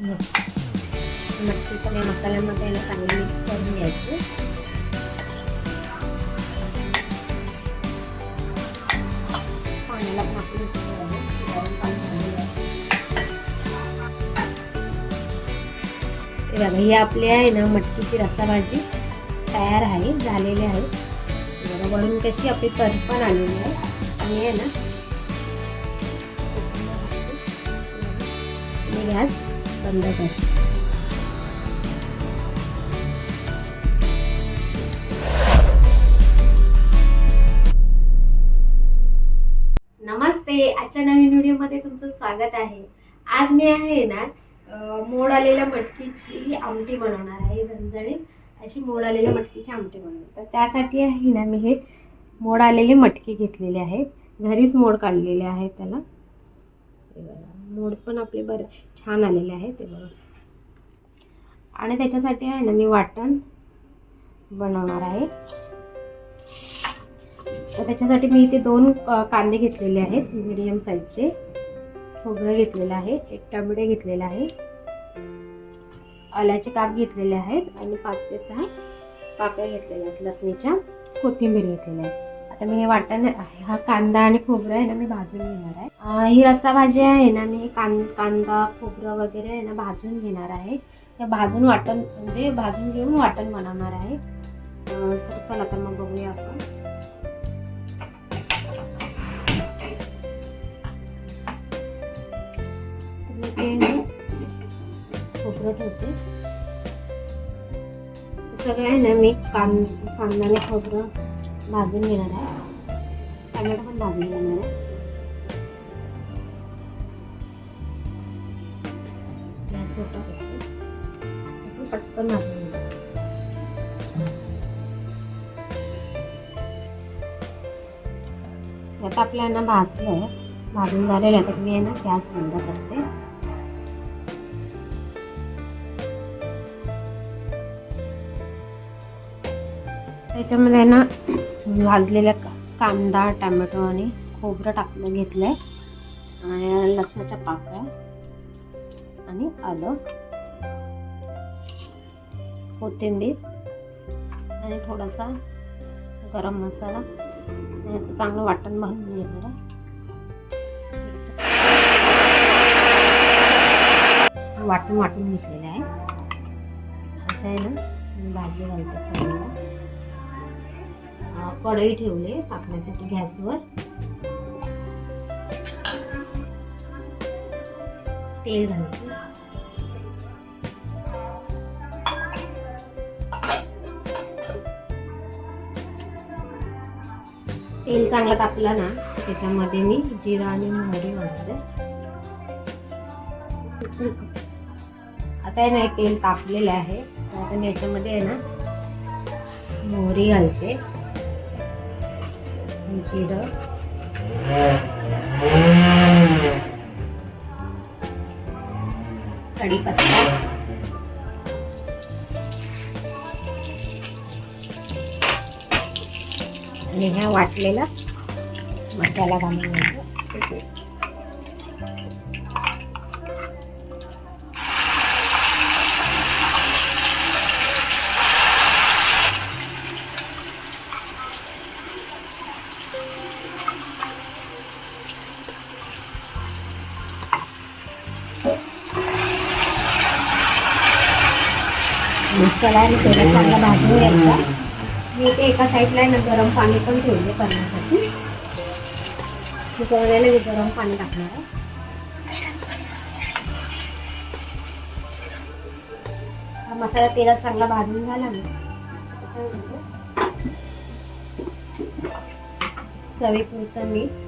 मटकी पण या मसाल्यामध्ये चांगली मिक्स करून घ्यायची पाण्याला हे बघा ही आपली आहे ना मटकीची रस्सा भाजी तयार आहे झालेली आहे. बघा, वरून कशी आपली तरी पण आलेली आहे. आणि आहे ना गॅस बंद कर नमस्ते आजच्या नवीन व्हिडिओमध्ये तुमचं स्वागत आहे. आज मी आहे ना मोड आलेल्या मटकीची आमटी बनवणार आहे झणझणीत. अशी मोड आलेल्या मटकीची आमटी बनवणार. तर त्यासाठी आहे ना मी हे मोड आलेले मटकी घेतलेले आहेत. घरीच मोड काढलेले आहेत त्याला. ते बघा, मोड पण आपले बरे छान आलेले आहेत ते बघा. आणि त्याच्यासाठी आहे ना मी वाटण बनवणार आहे. तर त्याच्यासाठी मी इथे दोन कांदे घेतलेले आहेत मीडियम साईजचे खोबरं घेतलेलं आहे एक टमाटे घेतलेला आहे. आल्याचे काप घेतलेले आहेत आणि पाच ते सहा पाकळ्या घेतलेल्या आहेत लसणीच्या. कोथिंबीर घेतलेल्या आहे आता मी वाटण हा कांदा आणि खोबरं आहे ना मी भाजून घेणार आहे. ही रस्सा भाजी आहे ना मी कां कांदा खोबरं वगैरे आहे ना भाजून घेणार आहे. त्या भाजून वाटण म्हणजे भाजून घेऊन वाटण बनवणार आहे. तर चला तर मग बघूया आपण. ना खोबरं ठेवते. सगळं आहे ना मी कां कांदा खोबरं भाजून घेणार आहे. टमॅटो पण भाजून घेणार आहे. गॅस पटकन भाजून घेणार आता आपल्याला भाजलं आहे भाजून झालेलं आहे तर मी आहे ना गॅस बंद करते. त्याच्यामध्ये ना भाजलेल्या का- कांदा टमॅटो आणि खोबरं टाकलं घेतलं आहे आणि लसणाच्या पाकळ्या आणि आलं. कोथिंबीर आणि थोडासा गरम मसाला. आणि चांगलं वाटण भाजून घेणार आहे. वाटून वाटून घेतलेलं आहे. असं आहे ना भाजी घालते कढई ठेवले तापण्यासाठी गॅसवर. तेल घालते. तेल चांगलं तापलं ना त्याच्यामध्ये मी जिरा आणि मोहरी घालते. आता आहे ना तेल तापलेलं आहे. आता मी याच्यामध्ये आहे ना मोहरी घालते. जिरं कढीपत्ता. आणि ह्या वाटलेला मसाला घालून मसाला आणि तेलात चांगला भाजून घ्यायचा मी ते एका साईडला आहे ना गरम पाणी पण ठेवले करण्यासाठी मी गरम पाणी टाकणार आहे हा मसाला तेलात चांगला भाजून झाला ना त्याच्यामध्ये चवीपुरतं मीठ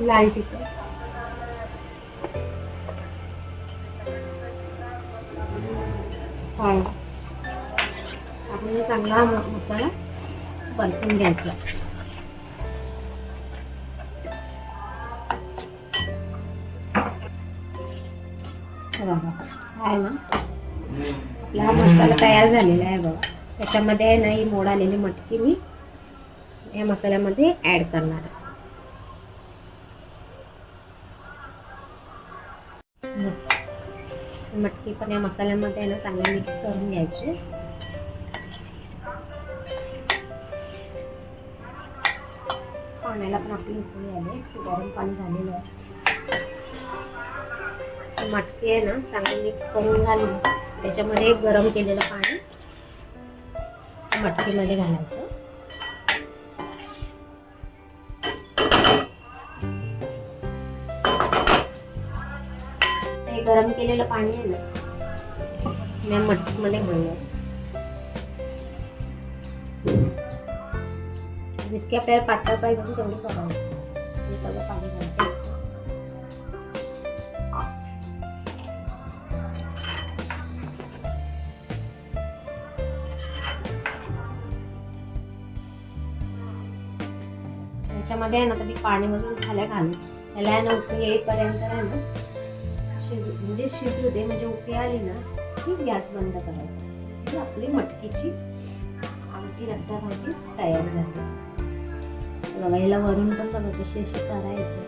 लाल तिखट आपण चांगला मसाला परतून घ्यायचा. बघा ना? आपला हा मसाला तयार झालेला आहे बघा. त्याच्यामध्ये ना ही मोड आलेली मटकी मी या मसाल्यामध्ये ॲड करणार आहे. मटकी पण या मसाल्यामध्ये आहे ना चांगली मिक्स करून घ्यायचे. पाण्याला पण आपली उकळी आले. गरम पाणी झालेलं आहे. मटकी आहे ना चांगली मिक्स करून घालून त्याच्यामध्ये गरम केलेलं पाणी मटकीमध्ये घालायचं. केलेलं पाणी आहे ना मी मटकीमध्ये घालूया जितके आपल्याला पातळ पाहिजे ना तेवढं करायचं आणि सगळं पाणी घालायचं त्याच्यामध्ये आहे ना तुम्ही पाणीमधून झाल्या घालू त्याला आहे ना उकळी येईपर्यंत आहे ना शिजू म्हणजे शिजू दे म्हणजे उकळी आली ना की गॅस बंद करायचा. ही आपली मटकीची आमटी रस्सा भाजी तयार झाली. बघा याला वरून पण बघा कशी अशी करायची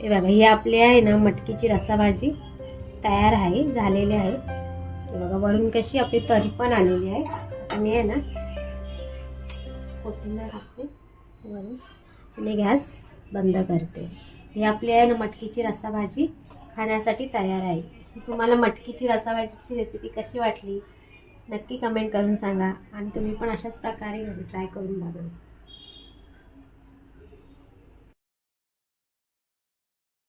हे बघा ही आपली आहे ना मटकीची रस्सा भाजी तयार आहे झालेली आहे. बघा वरून कशी आपली तरी पण आलेली आहे. मी आहे ना कोथिंबीर टाकते. वरून आणि गॅस बंद करते. ही आपली आहे ना मटकीची रसाभाजी खाण्यासाठी तयार आहे. तुम्हाला मटकीची रसाभाजीची रेसिपी कशी वाटली? नक्की कमेंट करून सांगा. आणि तुम्ही पण अशाच प्रकारे ट्राय करून बघा.